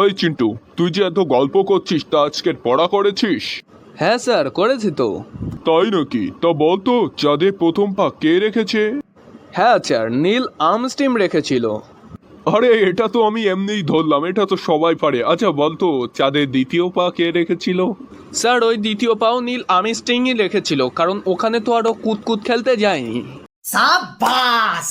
ওই চিন্টু তুই যে এত গল্প করছিস তা আজকের পড়া করেছিস? হ্যাঁ স্যার করেছি তো। তাই নাকি? তা বলতো চাঁদে প্রথম পা কে রেখেছে? হ্যাঁ স্যার নীল আর্মস্টিম রেখেছিল। আরে এটা তো আমি এমনিই ধরলাম এটা তো সবাই পারে। আচ্ছা বলতো চাঁদের দ্বিতীয় পা কে রেখেছিল? স্যার ওই দ্বিতীয় পাও নীল আর্মস্টিংই রেখেছিল কারণ ওখানে তো আরও কুতকুত খেলতে যায়নি। সাবাস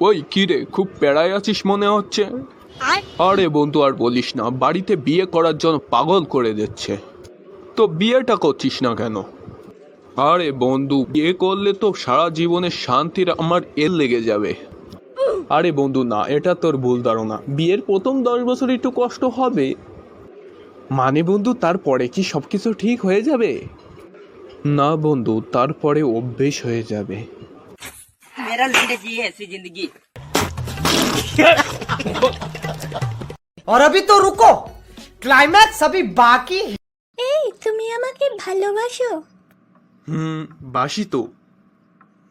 ওই কি রে খুব পেড়ায় আছিস মনে হচ্ছে? আরে বন্ধু আর বলিস না বাড়িতে বিয়ে করার জন্য পাগল করে দিচ্ছে। তো বিয়েটা করছিস না কেন? আরে বন্ধু বিয়ে করলে তো সারা জীবনের শান্তির আমার এর লেগে যাবে। আরে বন্ধু না এটা তোর ভুল ধারণা। বিয়ের প্রথম দশ বছর একটু কষ্ট হবে। মানে বন্ধু তারপরে কি সবকিছু ঠিক হয়ে যাবে? না বন্ধু তারপরে অভ্যেস হয়ে যাবে। मेरा लंडे जी ऐसी जिंदगी और अभी तो रुको क्लाइमैक्स अभी बाकी है এই তুমি আমাকে ভালোবাসো হুম বাসি তো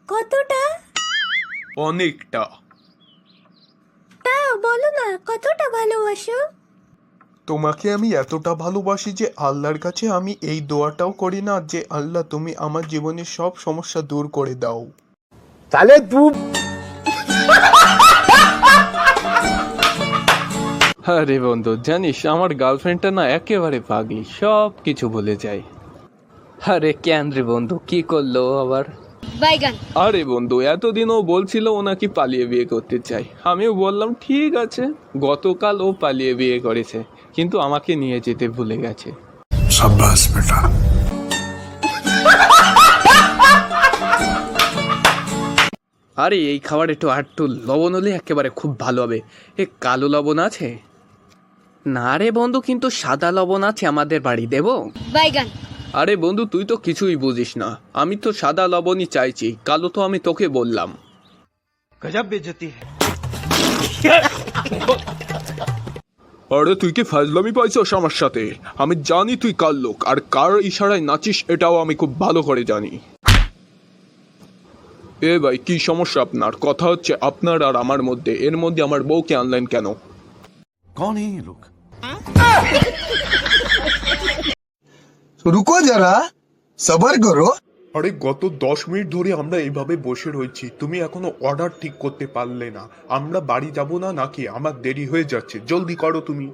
কতটা অনেকটা তা বলো না কতটা ভালোবাসো তোমাকে আমি এতটা ভালোবাসি যে আল্লাহর কাছে আমি এই দোয়াটাও করি না যে আল্লাহ তুমি আমার জীবনের সব সমস্যা দূর করে দাও তাহলে তু আরে বন্ধু জানিস আমার গার্লফ্রেন্ডটা না একেবারে পাগলি সব কিছু বলে যায়। আরে কেন রে বন্ধু কি করল আবার? আরে বন্ধু এতদিন ও বলছিল ও নাকি পালিয়ে বিয়ে করতে চাই আমিও বললাম ঠিক আছে গতকাল ও পালিয়ে বিয়ে করেছে কিন্তু আমাকে নিয়ে যেতে ভুলে গেছে। সাব্বাস বেটা। আরে এই খাবার একটু আর একটু লবণ হলে একেবারে খুব ভালো হবে। এ কালো লবণ আছে? না রে বন্ধু কিন্তু সাদা লবণ আছে আমাদের বাড়ি দেবো? বাইগান। আরে বন্ধু তুই তো কিছুই বুঝিস না। আমি তো সাদা লবণই চাইছি কালো তো আমি তোকে বললাম। আরে তুই কি ফাজলামি পাইছস আমার সাথে? আমি জানি তুই কার লোক আর কার ইশারায় নাচিস এটাও আমি খুব ভালো করে জানি। এ ভাই কি সমস্যা আপনার কথা হচ্ছে আপনার আর আমার মধ্যে এর মধ্যে আমার বউকে আনলেন কেন कौन है ये लोग रुको जरा सबर करो আরে গত দশ মিনিট ধরে আমরা এইভাবে বসে রয়েছি তুমি এখনো অর্ডার ঠিক করতে পারলে না আমরা বাড়ি যাব না নাকি আমার দেরি হয়ে যাচ্ছে জলদি করো তুমি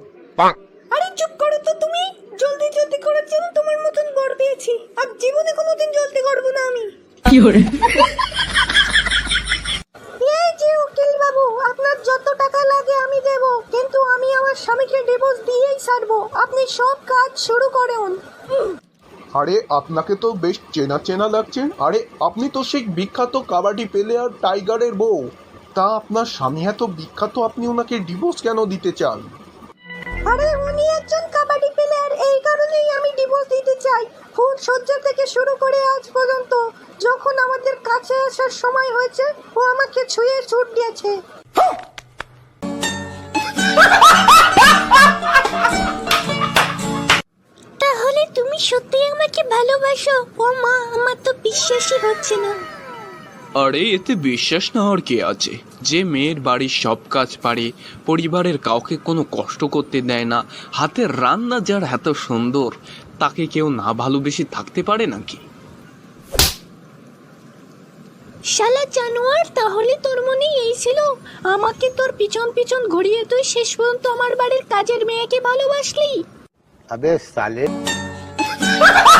আরে চুপ করো তো তুমি জলদি জলদি করার জন্য তোমার মতন বর পেয়েছি আর জীবনে কোনোদিন জলদি করবো না আমি এই সব কাজ শুরু করুন। আরে আপনাকে তো বেশ চেনা চেনা লাগছে। আরে আপনি তো সেই বিখ্যাত কাবাডি প্লেয়ার টাইগারের বউ। তা আপনার স্বামী এত বিখ্যাত আপনি ওনাকে ডিভোর্স কেন দিতে চান? আরে উনি একজন কাবাডি প্লেয়ার এই কারণেই আমি ডিভোর্স দিতে চাই। ফুট সজ্জা থেকে শুরু করে আজ পর্যন্ত যখন আমাদের কাছে আসার সময় হয়েছে ও আমাকে ছুঁয়ে ছুট দিয়েছে। আমাকে ভালোবাসো। ও মা আমার তো বিশ্বাসই হচ্ছে না। আরে এতে বিশ্বাস না আর কে আছে? যে মেয়ের বাড়ির সব কাজ পারে পরিবারের কাউকে কোনো কষ্ট করতে দেয় না হাতের রান্না যার এত সুন্দর তাকে কেউ না ভালোবেসে থাকতে পারে নাকি? শালা জানোয়ার তাহলে তোর মনে এই ছিল। আমাকে তোর পিছন পিছন ঘুরিয়ে তুই শেষ পর্যন্ত আমার বাড়ির কাজের মেয়েকে ভালোবাসলি। আবে সালে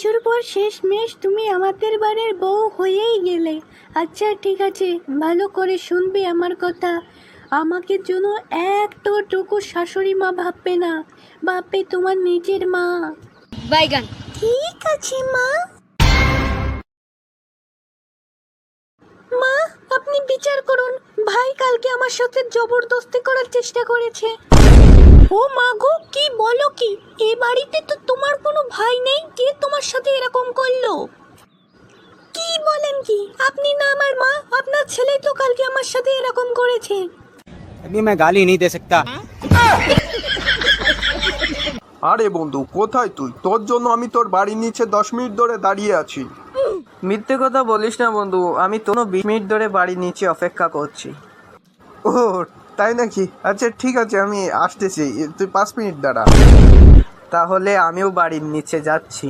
কিছুর পর শেষ মেশ তুমি আমাদের বাড়ির বউ হয়েই গেলে। আচ্ছা ঠিক আছে ভালো করে শুনবে আমার কথা। আমাকে জন্য একটুকু শাশুড়ি মা ভাববে না। ভাববে তোমার নিজের মা। বাইগান। ঠিক আছে মা। মা আপনি বিচার করুন। ভাই কালকে আমার সাথে জবরদস্তি করার চেষ্টা করেছে। ও মা গো কি বলো কি এ বাড়িতে তো তোমার কোনো ভাই নেই কে তোমার সাথে এরকম করলো কি বলেন কি আপনি না আমার মা আপনার ছেলে তো কালকে আমার সাথে এরকম করেছে अभी मैं गाली नहीं दे सकता আরে বন্ধু কোথায় তুই তোর জন্য আমি তোর বাড়ির নিচে দশ মিনিট ধরে দাঁড়িয়ে আছি মিথ্যে কথা বলিস না বন্ধু আমি তোনো বিশ মিনিট ধরে বাড়ির নিচে অপেক্ষা করছি ও তাই নাকি? আচ্ছা ঠিক আছে, আমি আসতেছি। তুই পাঁচ মিনিট দাঁড়া। তাহলে আমিও বাড়ির নিচে যাচ্ছি।